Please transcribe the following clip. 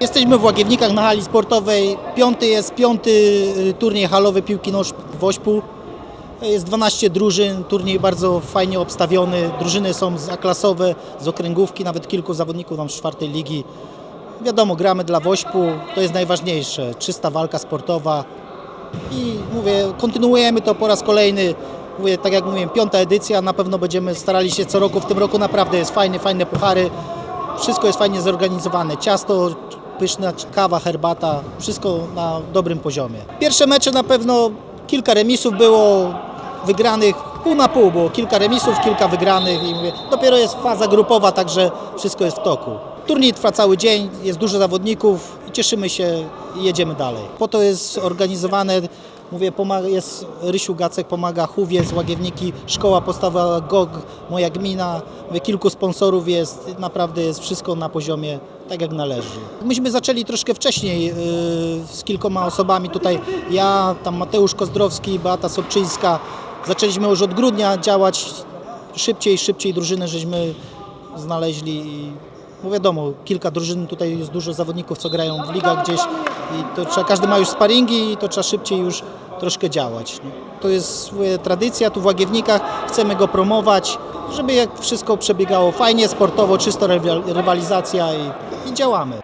Jesteśmy w Łagiewnikach na hali sportowej. Piąty jest piąty y, turniej halowy piłki noż w Wośpu. Jest 12 drużyn, turniej bardzo fajnie obstawiony. Drużyny są zaklasowe, z okręgówki, nawet kilku zawodników nam z czwartej ligi. Wiadomo, gramy dla Wośpu, to jest najważniejsze. Czysta walka sportowa i mówię, kontynuujemy to po raz kolejny. Mówię, tak jak mówiłem, piąta edycja, na pewno będziemy starali się co roku. W tym roku naprawdę jest fajny, fajne puchary. Wszystko jest fajnie zorganizowane. Ciasto, pyszna kawa, herbata, wszystko na dobrym poziomie. Pierwsze mecze na pewno kilka remisów było wygranych, pół na pół było kilka remisów, kilka wygranych i mówię, dopiero jest faza grupowa, także wszystko jest w toku. Turniej trwa cały dzień, jest dużo zawodników i cieszymy się i jedziemy dalej. Po to jest organizowane, mówię, pomaga, jest Rysiu Gacek, pomaga Chówie z Łagiewniki, Szkoła Podstawowa GOG, moja gmina, mówię, kilku sponsorów jest, naprawdę jest wszystko na poziomie tak jak należy. Myśmy zaczęli troszkę wcześniej yy, z kilkoma osobami tutaj, ja, tam Mateusz Kozdrowski, Beata Sobczyńska, zaczęliśmy już od grudnia działać szybciej, szybciej drużyny żeśmy znaleźli i no wiadomo, kilka drużyn, tutaj jest dużo zawodników, co grają w ligach gdzieś i to trzeba, każdy ma już sparingi i to trzeba szybciej już troszkę działać. nie. To jest tradycja tu w Łagiewnikach, chcemy go promować, żeby jak wszystko przebiegało fajnie, sportowo, rywal- rywalizacja i, i działamy.